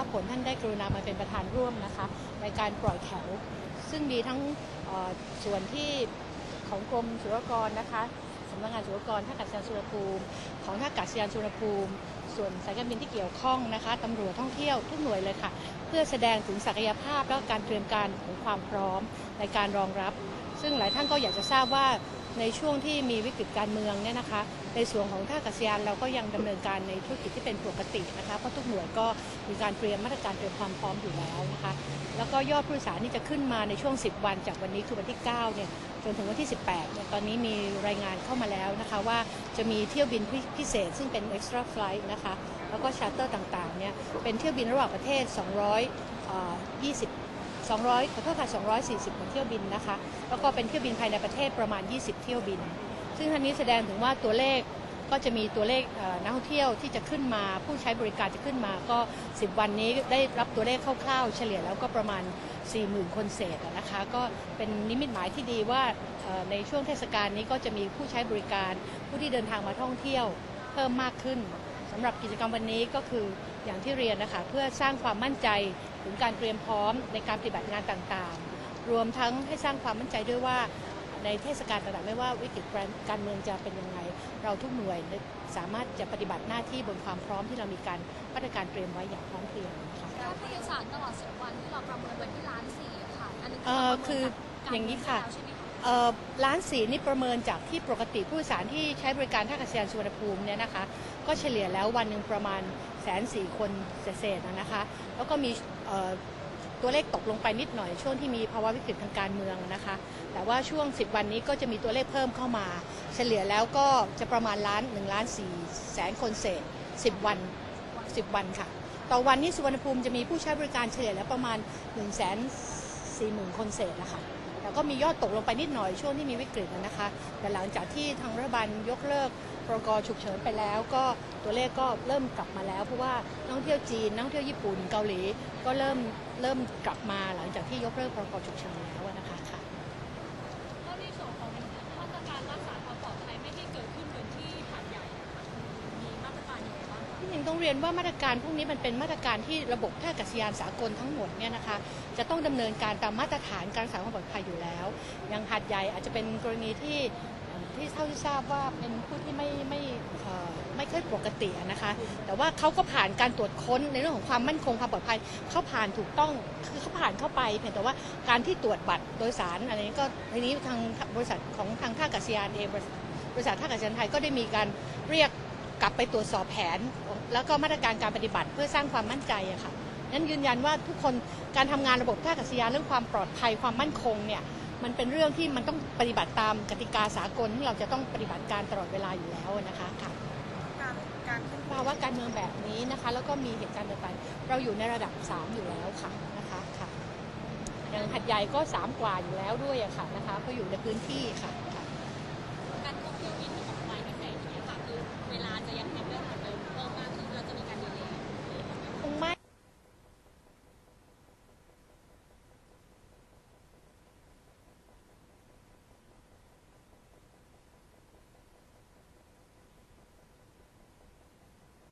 ากลท่านได้กรุณามาเป็นประธานร่วมนะคะ ในการปล่อยแถว ซึ่งมีทั้งส่วนที่ของกรมศุลกากรนะคะสำนักงานศุลกากรท่าอากาศยานสุวรรณภูมิ ของท่าอากาศยานสุวรรณภูมิ ส่วนสายการบินที่เกี่ยวข้องนะคะตำรวจท่องเที่ยวทุกหน่วยเลยค่ะ เพื่อแสดงถึงศักยภาพและการเตรียมการของความพร้อมในการรองรับ ซึ่งหลายท่านก็อยากจะทราบว่า ในช่วงที่มีวิกฤตการเมืองเนี่ยนะคะ ในส่วนของท่าอากาศยานเราก็ยังดำเนินการในธุรกิจที่เป็นปกตินะคะเพราะทุกหน่วยก็มีการเตรียมมาตรการเตรียมความพร้อมอยู่แล้วนะคะแล้วก็ยอดผู้โดยสารที่จะขึ้นมาในช่วง 10 วัน จากวันนี้คือวันที่9เนี่ยจนถึงวันที่ 18เนี่ยตอนนี้มีรายงานเข้ามาแล้วนะคะว่าจะมีเที่ยวบินพิพิเศษ ซึ่งเป็น extra flight นะคะแล้วก็ชาร์เตอร์ต่างๆเนี่ยเป็นเที่ยวบินระหว่างประเทศ220 200ขอโทษค่ะ240กว่าเที่ยวบินนะคะ แล้วก็เป็นเที่ยวบินภายในประเทศประมาณ 20 เที่ยวบิน ซึ่งท่านนี้แสดงถึงว่าตัวเลขก็จะมีตัวเลขนักท่องเที่ยวที่จะขึ้นมาผู้ใช้บริการจะขึ้นมา ก็ 10 วันนี้ได้รับตัวเลขคร่าวๆ เฉลี่ยแล้วก็ประมาณ 40,000 คนเศษนะคะ ก็เป็นนิมิตหมายที่ดีว่าในช่วงเทศกาลนี้ก็จะมีผู้ใช้บริการ ผู้ที่เดินทางมาท่องเที่ยวเพิ่มมากขึ้นสำหรับกิจกรรมวันนี้ก็คือ อย่างที่เรียนนะคะเพื่อสร้างความมั่นใจถึงการเตรียมพร้อมในการปฏิบัติงานต่างๆ รวมทั้งให้สร้างความมั่นใจด้วยว่าในเทศกาลต่างๆไม่ว่าวิกฤตการเมืองจะเป็นยังไง เราทุกหน่วยสามารถจะปฏิบัติหน้าที่บนความพร้อมที่เรามีการมาตรการเตรียมไว้อย่างพร้อมเพรียงนะคะยอดผู้โดยสารตลอด10วันที่เราประเมินไว้ที่ล้านสี่อะค่ะอันนี้เอ่อเราประเมินคือจากอย่างนี้ค่ะการเมืงแล้านสีนี่ประเมินจากที่ปกติผู้โดยสารที่ใช้บริการท่าอากาศยานสุวรรณภูมิเนี่ยนะคะก็เฉลี่ยแล้ววันหนึ่งประมาณแสนสี่คนเศษๆนะคะ แล้วก็มีตัวเลขตกลงไปนิดหน่อยช่วงที่มีภาวะวิกฤตทางการเมืองนะคะ แต่ว่าช่วง 10 วันนี้ก็จะมีตัวเลขเพิ่มเข้ามา เฉลี่ยแล้วก็จะประมาณล้าน1ล้าน4แสนคนเศษ 10 วัน 10 วันค่ะ ต่อวันนี้สุวรรณภูมิจะมีผู้ใช้บริการเฉลี่ยแล้วประมาณ1นึ่งแสนสี่หมื่นคนเศษนะคะ แต่ก็มียอดตกลงไปนิดหน่อยช่วงที่มีวิกฤตนะคะ แต่หลังจากที่ทางรัฐบาลยกเลิกพรกฉุกเฉินไปแล้ว ก็ตัวเลขก็เริ่มกลับมาแล้ว เพราะว่านักท่องเที่ยวจีนนักท่องเที่ยวญี่ปุ่นเกาหลีก็เริ่มเริ่มกลับมาหลังจากที่ยกเลิกพรกฉุกเฉินแล้วนะคะ ต้องเรียนว่ามาตรการพวกนี้มันเป็นมาตรการที่ระบบท่าอากาศยานสากลทั้งหมดเนี่ยนะคะจะต้องดำเนินการตามมาตรฐานการรักษาความปลอดภัยอยู่แล้ว อย่างหัดใหญ่อาจจะเป็นกรณีที่ที่เท่าที่ทราบว่าเป็นผู้ที่ไม่ไม่ไม่ค่อยปกตินะคะ แต่ว่าเขาก็ผ่านการตรวจค้นในเรื่องของความมั่นคงความปลอดภัยเขาผ่านถูกต้องคือเขาผ่านเข้าไปเพียงแต่ว่าการที่ตรวจบัตรโดยสารอะไรนี้ก็ทีนี้ทางบริษัทของทางท่าอากาศยานเองบริษัทบริษัทท่าอากาศยานไทยก็ได้มีการเรียก กลับไปตรวจสอบแผน แล้วก็มาตรการการปฏิบัติเพื่อสร้างความมั่นใจอะค่ะนั้นยืนยันว่าทุกคนการทำงานระบบท่าอากาศยานเรื่องความปลอดภัยความมั่นคงเนี่ยมันเป็นเรื่องที่มันต้องปฏิบัติตามกติกาสากลที่เราจะต้องปฏิบัติการตลอดเวลาอยู่แล้วนะคะค่ะการการขึ้นภาวะการเมืองแบบนี้นะคะ แล้วก็มีเหตุการณ์ต่างๆเราอยู่ในระดับ 3 อยู่แล้วค่ะนะคะค่ะอย่างหัดใหญ่ก็ 3 กว่าอยู่แล้วด้วยอะค่ะนะคะเพราะอยู่ในพื้นที่ค่ะค่ะ